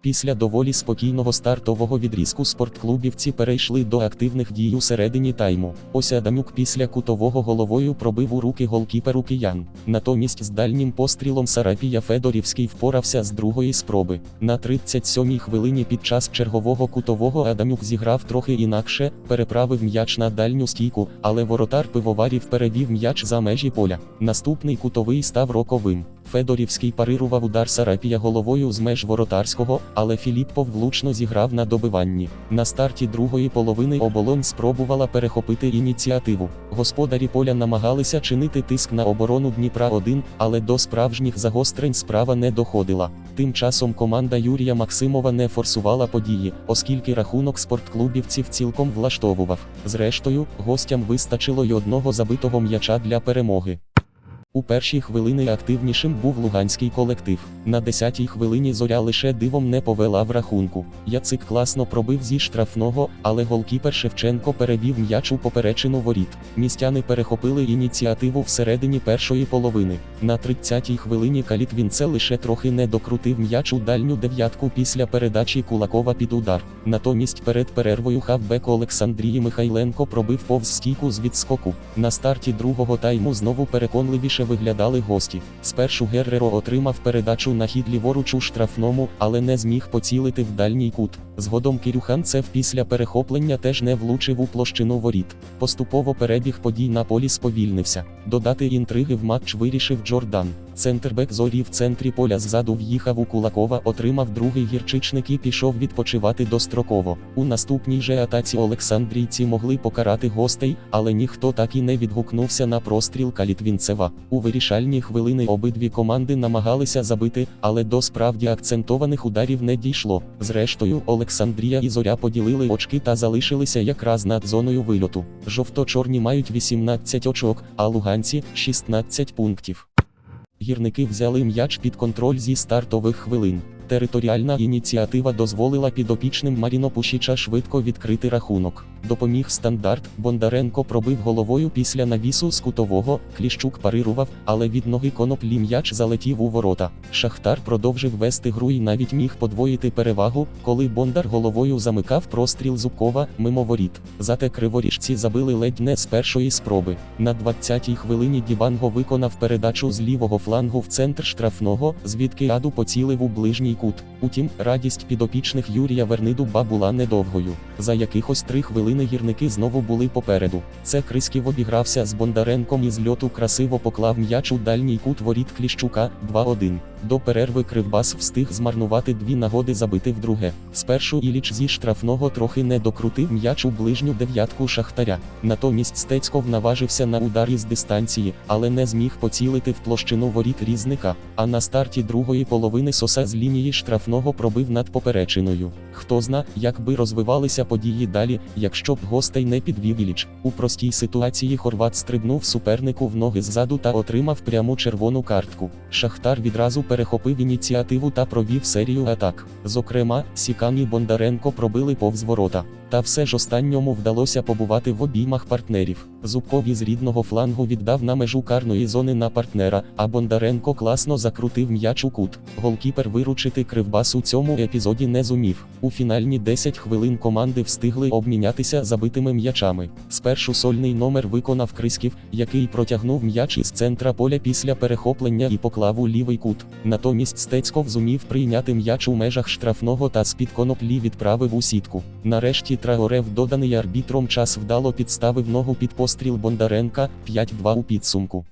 Після доволі спокійного стартового відрізку спортклубівці перейшли до активних дій у середині тайму. Ось Адамюк після кутового головою пробив у руки голкіперу киян. Натомість з дальнім пострілом Сарапія Федорівський впорався з другої спроби. На 37-й хвилині під час чергового кутового Адамюк зіграв трохи інакше, переправив м'яч на дальню стійку, але воротар пивоварів перевів м'яч за межі поля. Наступний кутовий став роковим. Федорівський парирував удар Сарапія головою з меж воротарського, але Філіппов влучно зіграв на добиванні. На старті другої половини оболонь спробувала перехопити ініціативу. Господарі поля намагалися чинити тиск на оборону Дніпра 1, але до справжніх загострень справа не доходила. Тим часом команда Юрія Максимова не форсувала події, оскільки рахунок спортклубівців цілком влаштовував. Зрештою, гостям вистачило й одного забитого м'яча для перемоги. У перші хвилини активнішим був луганський колектив. На 10-й хвилині зоря лише дивом не повела в рахунку. Яцик класно пробив зі штрафного, але голкіпер Шевченко перевів м'яч у поперечину воріт. Містяни перехопили ініціативу всередині першої половини. На 30-й хвилині Калітвінце лише трохи не докрутив м'яч у дальню дев'ятку після передачі Кулакова під удар. Натомість перед перервою хавбек Олександрії Михайленко пробив повз стійку з відскоку. На старті другого тайму знову переконливіше виглядали гості. Спершу Герреро отримав передачу на хід ліворуч у штрафному, але не зміг поцілити в дальній кут. Згодом Кирюханцев після перехоплення теж не влучив у площину воріт. Поступово перебіг подій на полі сповільнився. Додати інтриги в матч вирішив Джордан. Центрбек зорі в центрі поля ззаду в'їхав у Кулакова, отримав другий гірчичник і пішов відпочивати достроково. У наступній же атаці Олександрійці могли покарати гостей, але ніхто так і не відгукнувся на простріл Калітвінцева. У вирішальні хвилини обидві команди намагалися забити, але до справді акцентованих ударів не дійшло. Зрештою, Олександрія і Зоря поділили очки та залишилися якраз над зоною вильоту. Жовто-чорні мають 18 очок, а луганці 16 пунктів. Гірники взяли м'яч під контроль зі стартових хвилин. Територіальна ініціатива дозволила підопічним Маріно Пушіча швидко відкрити рахунок. Допоміг стандарт, Бондаренко пробив головою після навісу з кутового, Кліщук парирував, але від ноги коноплі м'яч залетів у ворота. Шахтар продовжив вести гру і навіть міг подвоїти перевагу, коли Бондар головою замикав простріл Зубкова мимо воріт. Зате криворіжці забили ледь не з першої спроби. На 20-й хвилині Дібанго виконав передачу з лівого флангу в центр штрафного, звідки Аду поцілив у ближній кут. Утім, радість підопічних Юрія Вернидуба була недовгою. За якихось три хвилини гірники знову були попереду. Це Крисків обігрався з Бондаренком і з льоту красиво поклав м'яч у дальній кут воріт Кліщука 2-1. До перерви Кривбас встиг змарнувати дві нагоди забити вдруге. Спершу Іліч зі штрафного трохи не докрутив м'яч у ближню дев'ятку шахтаря. Натомість Стецьков наважився на удар із дистанції, але не зміг поцілити в площину воріт різника. А на старті другої половини соса з лінії штрафного пробив над поперечиною. Хто зна, як би розвивалися події далі, якщо б гостей не підвів Іліч. У простій ситуації Хорват стрибнув супернику в ноги ззаду та отримав пряму червону картку. Шахтар відразу перехопив ініціативу та провів серію атак. Зокрема, Сікан і Бондаренко пробили повз ворота. Та все ж останньому вдалося побувати в обіймах партнерів. Зубков із рідного флангу віддав на межу карної зони на партнера, а Бондаренко класно закрутив м'яч у кут. Голкіпер виручити кривбас у цьому епізоді не зумів. У фінальні 10 хвилин команди встигли обмінятися забитими м'ячами. Спершу сольний номер виконав Крисків, який протягнув м'яч із центра поля після перехоплення і поклав у лівий кут. Натомість Стецьков зумів прийняти м'яч у межах штрафного та з-під коноплі відправив у сітку. Нарешті Трагорев, доданий арбітром час вдало підставив ногу під постріл Бондаренка 5-2 у підсумку.